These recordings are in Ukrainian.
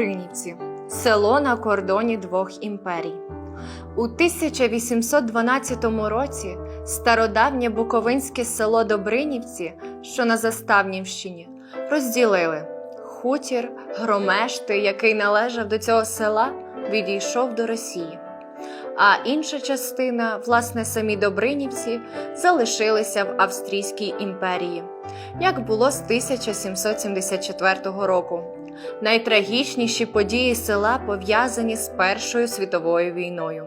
Добринівці село на кордоні двох імперій. У 1812 році стародавнє Буковинське село Добринівці, що на Заставнівщині, розділили. Хутір Громешти, який належав до цього села, відійшов до Росії. А інша частина, власне, самі Добринівці, залишилися в Австрійській імперії, як було з 1774 року. Найтрагічніші події села пов'язані з Першою світовою війною.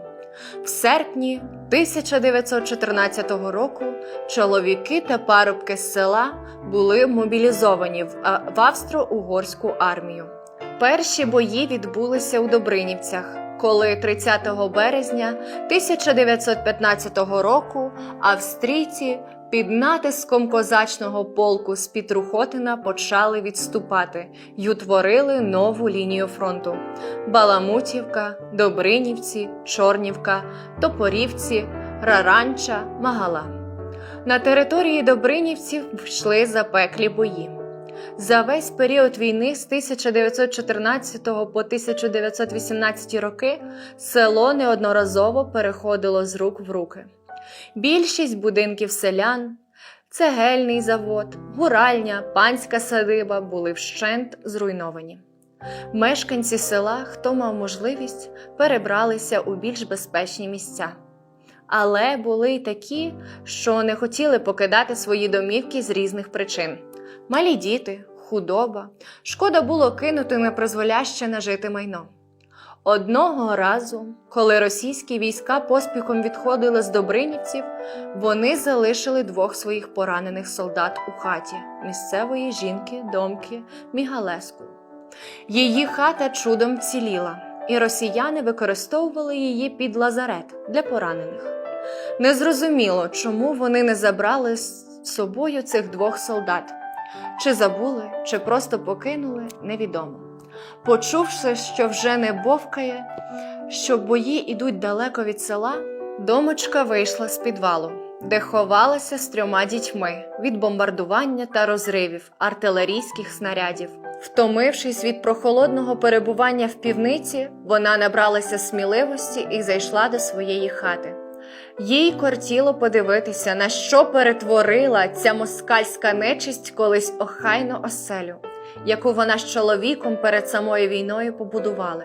В серпні 1914 року чоловіки та парубки з села були мобілізовані в, австро-угорську армію. Перші бої відбулися у Добринівцях, коли 30 березня 1915 року австрійці під натиском козачного полку з Пітрухотина почали відступати й утворили нову лінію фронту: Баламутівка, Добринівці, Чорнівка, Топорівці, Раранча, Магала. На території Добринівців йшли запеклі бої. За весь період війни з 1914 по 1918 роки село неодноразово переходило з рук в руки. Більшість будинків селян, цегельний завод, гуральня, панська садиба були вщент зруйновані. Мешканці села, хто мав можливість, перебралися у більш безпечні місця. Але були й такі, що не хотіли покидати свої домівки з різних причин: малі діти, худоба, шкода було кинути непризволяще нажити майно. Одного разу, коли російські війська поспіхом відходили з Добринівців, вони залишили двох своїх поранених солдат у хаті місцевої жінки домки Мігалеску. Її хата чудом ціліла, і росіяни використовували її під лазарет для поранених. Незрозуміло, чому вони не забрали з собою цих двох солдат. Чи забули, чи просто покинули, невідомо. Почувши, що вже не бовкає, що бої ідуть далеко від села, домочка вийшла з підвалу, де ховалася з трьома дітьми від бомбардування та розривів артилерійських снарядів. Втомившись від прохолодного перебування в півниці, вона набралася сміливості і зайшла до своєї хати. Їй кортіло подивитися, на що перетворила ця москальська нечисть колись охайну оселю, яку вона з чоловіком перед самою війною побудували.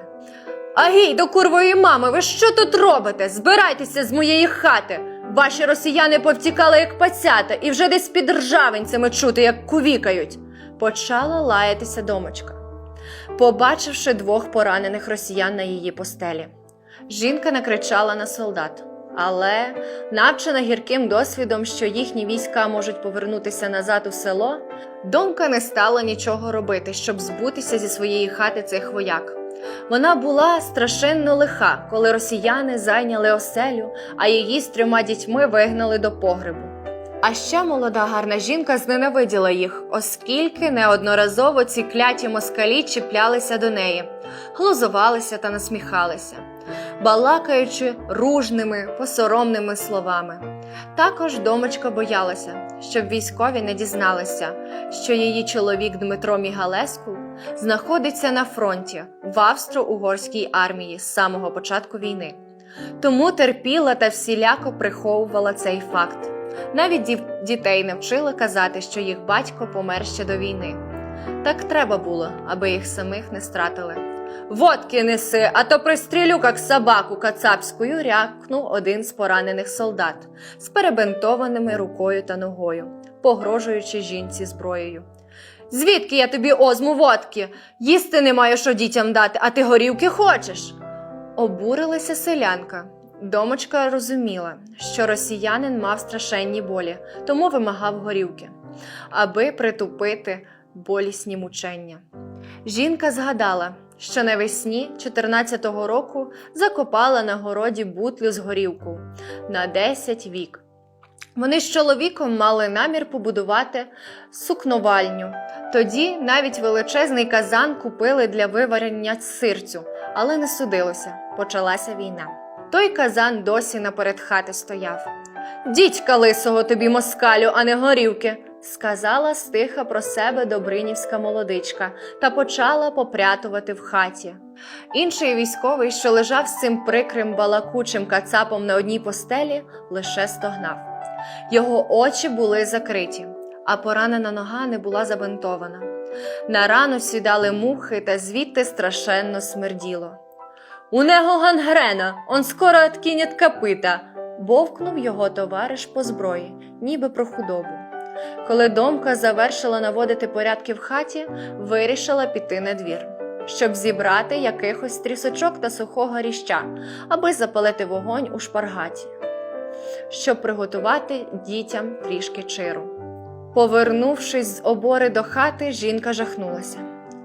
Агій, до курвої мами, ви що тут робите? Збирайтеся з моєї хати. Ваші росіяни повтікали, як пацята, і вже десь під ржавинцями чути, як кувікають. Почала лаятися домочка, побачивши двох поранених росіян на її постелі. Жінка накричала на солдат. Але, навчена гірким досвідом, що їхні війська можуть повернутися назад у село, Домка не стала нічого робити, щоб збутися зі своєї хати цих вояк. Вона була страшенно лиха, коли росіяни зайняли оселю, а її з трьома дітьми вигнали до погребу. А ще молода гарна жінка зненавиділа їх, оскільки неодноразово ці кляті москалі чіплялися до неї, глузувалися та насміхалися, балакаючи ружними, посоромними словами. Також домочка боялася, щоб військові не дізналися, що її чоловік Дмитро Мігалеску знаходиться на фронті в австро-угорській армії з самого початку війни. Тому терпіла та всіляко приховувала цей факт. Навіть дітей навчила казати, що їх батько помер ще до війни. Так треба було, аби їх самих не стратили. Водки неси, а то пристрілю, як собаку кацапською, рякнув один з поранених солдат з перебинтованими рукою та ногою, погрожуючи жінці зброєю. Звідки я тобі озму водки? Їсти не маю що дітям дати, а ти горівки хочеш. Обурилася селянка. Домочка розуміла, що росіянин мав страшенні болі, тому вимагав горівки, аби притупити болісні мучення. Жінка згадала, що навесні 14-го року закопала на городі бутлю з горівку на 10 вік. Вони з чоловіком мали намір побудувати сукновальню. Тоді навіть величезний казан купили для виварення сирцю, але не судилося, почалася війна. Той казан досі наперед хати стояв. Дідька лисого тобі москалю, а не горівки. Сказала стиха про себе добринівська молодичка та почала попрятувати в хаті. Інший військовий, що лежав з цим прикрим балакучим кацапом на одній постелі, лише стогнав. Його очі були закриті, а поранена нога не була забинтована. На рану сідали мухи, та звідти страшенно смерділо. У него гангрена, он скоро откинет копита, бовкнув його товариш по зброї, ніби про худобу. Коли домка завершила наводити порядки в хаті, вирішила піти на двір, щоб зібрати якихось трісочок та сухого ріща, аби запалити вогонь у шпаргаті, щоб приготувати дітям трішки чиру. Повернувшись з обори до хати, жінка жахнулася.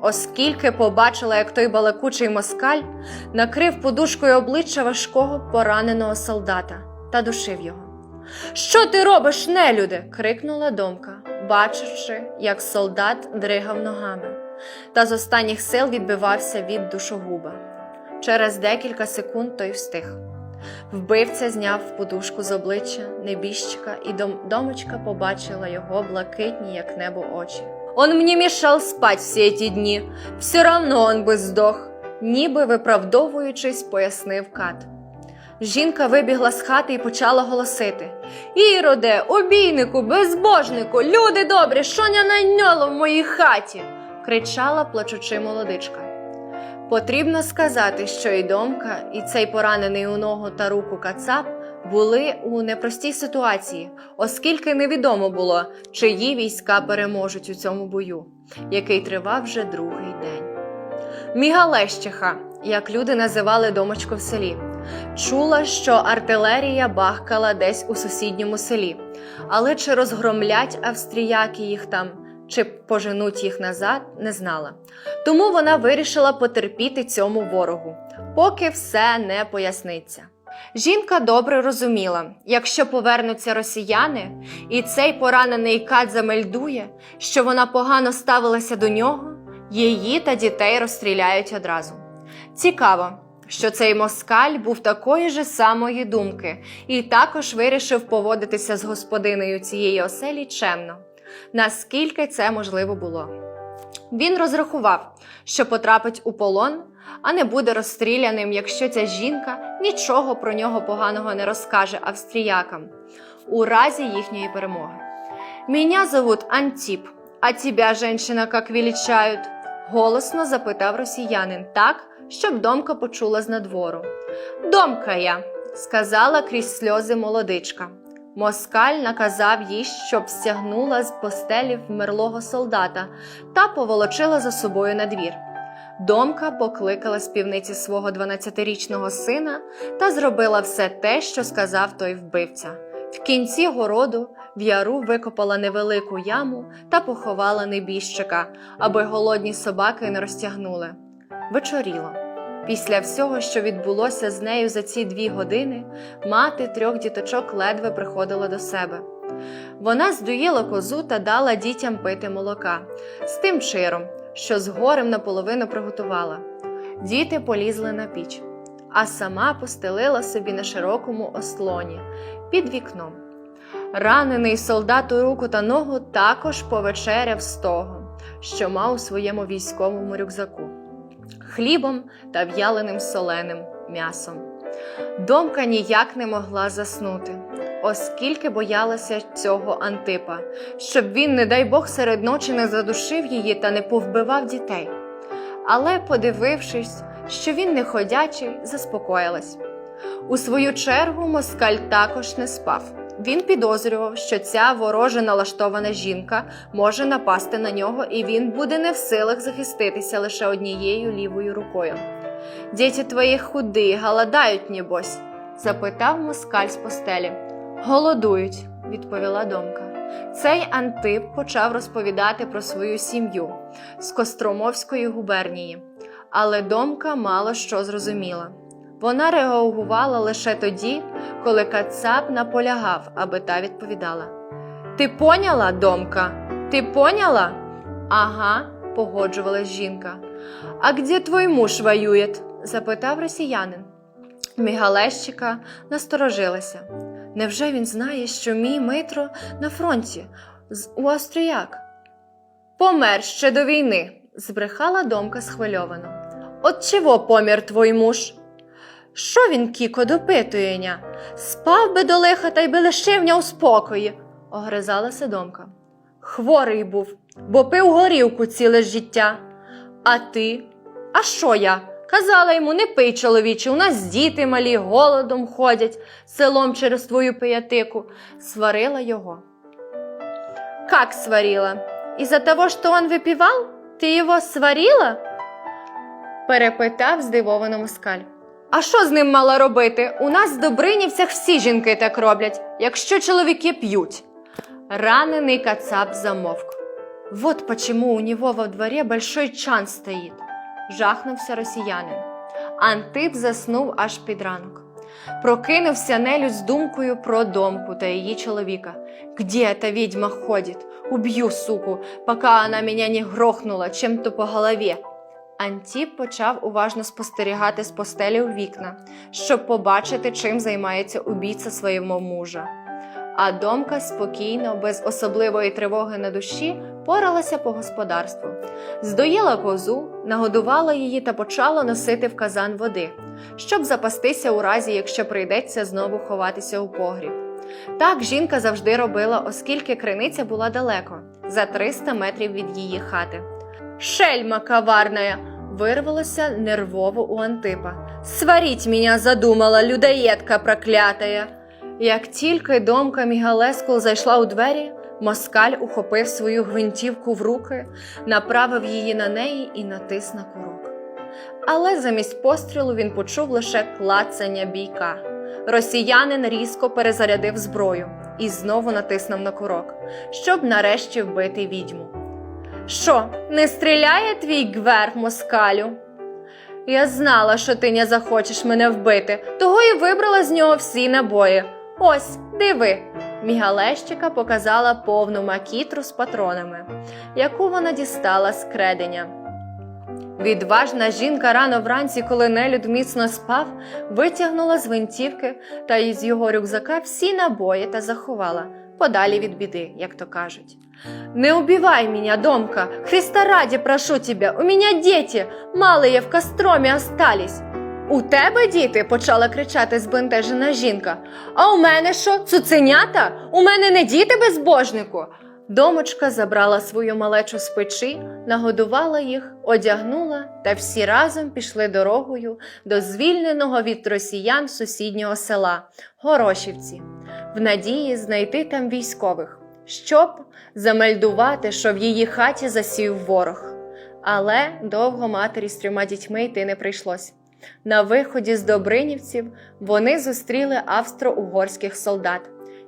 Оскільки побачила, як той балакучий москаль накрив подушкою обличчя важкого пораненого солдата та душив його. Що ти робиш, нелюде? крикнула домка, бачачи, як солдат дригав ногами, та з останніх сил відбивався від душогуба. Через декілька секунд той встиг. Вбивця зняв подушку з обличчя небіжчика, і дом- домочка побачила його блакитні, як небо, очі. Он мені мішав спать всі ті дні, все равно он би здох, ніби виправдовуючись, пояснив кат. Жінка вибігла з хати і почала голосити: Іроде, обійнику, безбожнику, люди добрі, що не найняло в моїй хаті? кричала плачучи молодичка. Потрібно сказати, що і домка, і цей поранений у ногу та руку кацап були у непростій ситуації, оскільки невідомо було, чиї війська переможуть у цьому бою, який тривав вже другий день. Мігалещиха, як люди називали домочку в селі, чула, що артилерія бахкала десь у сусідньому селі, але чи розгромлять австріяки їх там, чи поженуть їх назад, не знала. Тому вона вирішила потерпіти цьому ворогу, поки все не поясниться. Жінка добре розуміла, якщо повернуться росіяни, і цей поранений кат замельдує, що вона погано ставилася до нього, її та дітей розстріляють одразу. Цікаво, що цей москаль був такої ж самої думки і також вирішив поводитися з господинею цієї оселі чемно, наскільки це можливо було. Він розрахував, що потрапить у полон, а не буде розстріляним, якщо ця жінка нічого про нього поганого не розкаже австріякам у разі їхньої перемоги. Меня зовут Антіп, а тебя, женщина, как величають? голосно запитав росіянин так, щоб домка почула з надвору. Домка я, сказала крізь сльози молодичка. Москаль наказав їй, щоб стягнула з постелі вмерлого солдата та поволочила за собою на двір. Домка покликала з півниці свого 12-річного сина та зробила все те, що сказав той вбивця. В кінці городу в яру викопала невелику яму та поховала небіжчика, аби голодні собаки не розтягнули. Вечоріло. Після всього, що відбулося з нею за ці дві години, мати трьох діточок ледве приходила до себе. Вона здоїла козу та дала дітям пити молока з тим чиром, що з горем наполовину приготувала. Діти полізли на піч, а сама постелила собі на широкому ослоні під вікном. Ранений солдат у руку та ногу також повечеряв з того, що мав у своєму військовому рюкзаку хлібом та в'яленим соленим м'ясом. Домка ніяк не могла заснути, оскільки боялася цього Антипа, щоб він, не дай Бог, серед ночі не задушив її та не повбивав дітей. Але, подивившись, що він не ходячий, заспокоїлась. У свою чергу москаль також не спав. Він підозрював, що ця вороже налаштована жінка може напасти на нього, і він буде не в силах захиститися лише однією лівою рукою. Діти твої худі, голодають, нібось? запитав москаль з постелі. Голодують, відповіла домка. Цей Антип почав розповідати про свою сім'ю з Костромовської губернії, але домка мало що зрозуміла. Вона реагувала лише тоді, коли Кацап наполягав, аби та відповідала. Ти поняла, домка? Ти поняла? Ага, погоджувалась жінка. А где твой муж воює? запитав росіянин. Мігалещика насторожилася. Невже він знає, що мій Митро на фронті? У австріяк. Помер ще до війни, збрехала домка схвильовано. От чого помір твой муж? Що він, Кіко, допитуєня? Спав би до лиха та й би лишивня у спокої, огризалася домка. Хворий був, бо пив горілку ціле життя. А ти? А що я? Казала йому, не пий, чоловіче, у нас діти малі, голодом ходять, селом через твою пиятику. Сварила його. Как сварила? Из-за того, что он выпивал? Ти його сварила? перепитав здивовано москаль. А що з ним мала робити? У нас в Добринівцях всі жінки так роблять, якщо чоловіки п'ють. Ранений кацап замовк. Вот почему у него во дворе большой чан стоїть, жахнувся росіянин. Антип заснув аж під ранок. Прокинувся нелюдь з думкою про домку та її чоловіка. Где эта ведьма ходит? Уб'ю, суку, пока она меня не грохнула чим-то по голові. Антіп почав уважно спостерігати з постелі у вікна, щоб побачити, чим займається убійця своєму мужа. А домка спокійно, без особливої тривоги на душі, поралася по господарству. Здоїла козу, нагодувала її та почала носити в казан води, щоб запастися у разі, якщо прийдеться знову ховатися у погріб. Так жінка завжди робила, оскільки криниця була далеко, за 300 метрів від її хати. Шельма коварная! вирвалося нервово у Антипа. Сваріть мене задумала, людоєдка проклятая. Як тільки домка Мігалескул зайшла у двері, москаль ухопив свою гвинтівку в руки, направив її на неї і натис на курок. Але замість пострілу він почув лише клацання бійка. Росіянин різко перезарядив зброю і знову натиснув на курок, щоб нарешті вбити відьму. Що, не стріляє твій гвер, москалю? Я знала, що ти не захочеш мене вбити, того і вибрала з нього всі набої. Ось, диви. Мігалещика показала повну макітру з патронами, яку вона дістала з креденя. Відважна жінка рано вранці, коли нелюд міцно спав, витягнула з гвинтівки та із його рюкзака всі набої та заховала подалі від біди, як то кажуть. Не убивай меня, Домка! Христа ради прошу тебя, у меня діти, малые в костромі остались. У тебе діти? почала кричати збентежена жінка. А у мене що, цуценята? У мене не діти безбожнику. Домочка забрала свою малечу з печі, нагодувала їх, одягнула, та всі разом пішли дорогою до звільненого від росіян сусіднього села Горошівці, в надії знайти там військових, щоб замельдувати, що в її хаті засів ворог. Але довго матері з трьома дітьми йти не прийшлось. На виході з Добринівців вони зустріли австро-угорських солдат,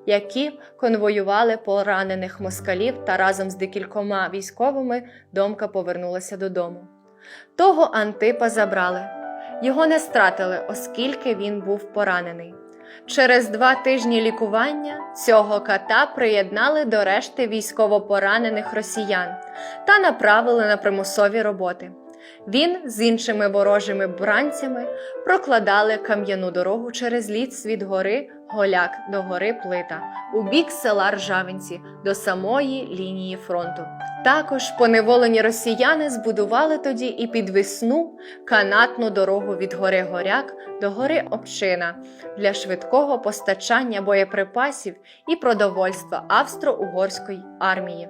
які конвоювали поранених москалів та разом з декількома військовими домка повернулася додому. Того Антипа забрали. Його не стратили, оскільки він був поранений. Через два тижні лікування цього кота приєднали до решти військовопоранених росіян та направили на примусові роботи. Він з іншими ворожими бранцями прокладали кам'яну дорогу через ліс від гори Голяк до гори Плита у бік села Ржавинці до самої лінії фронту. Також поневолені росіяни збудували тоді і підвісну канатну дорогу від гори Горяк до гори Обчина для швидкого постачання боєприпасів і продовольства австро-угорської армії.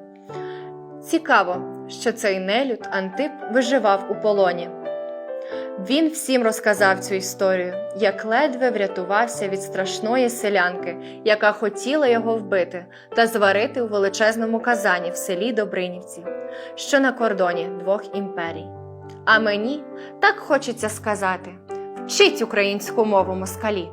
Цікаво, що цей нелюд Антип виживав у полоні. Він всім розказав цю історію, як ледве врятувався від страшної селянки, яка хотіла його вбити та зварити у величезному казані в селі Добринівці, що на кордоні двох імперій. А мені так хочеться сказати: вчіть українську мову москалі.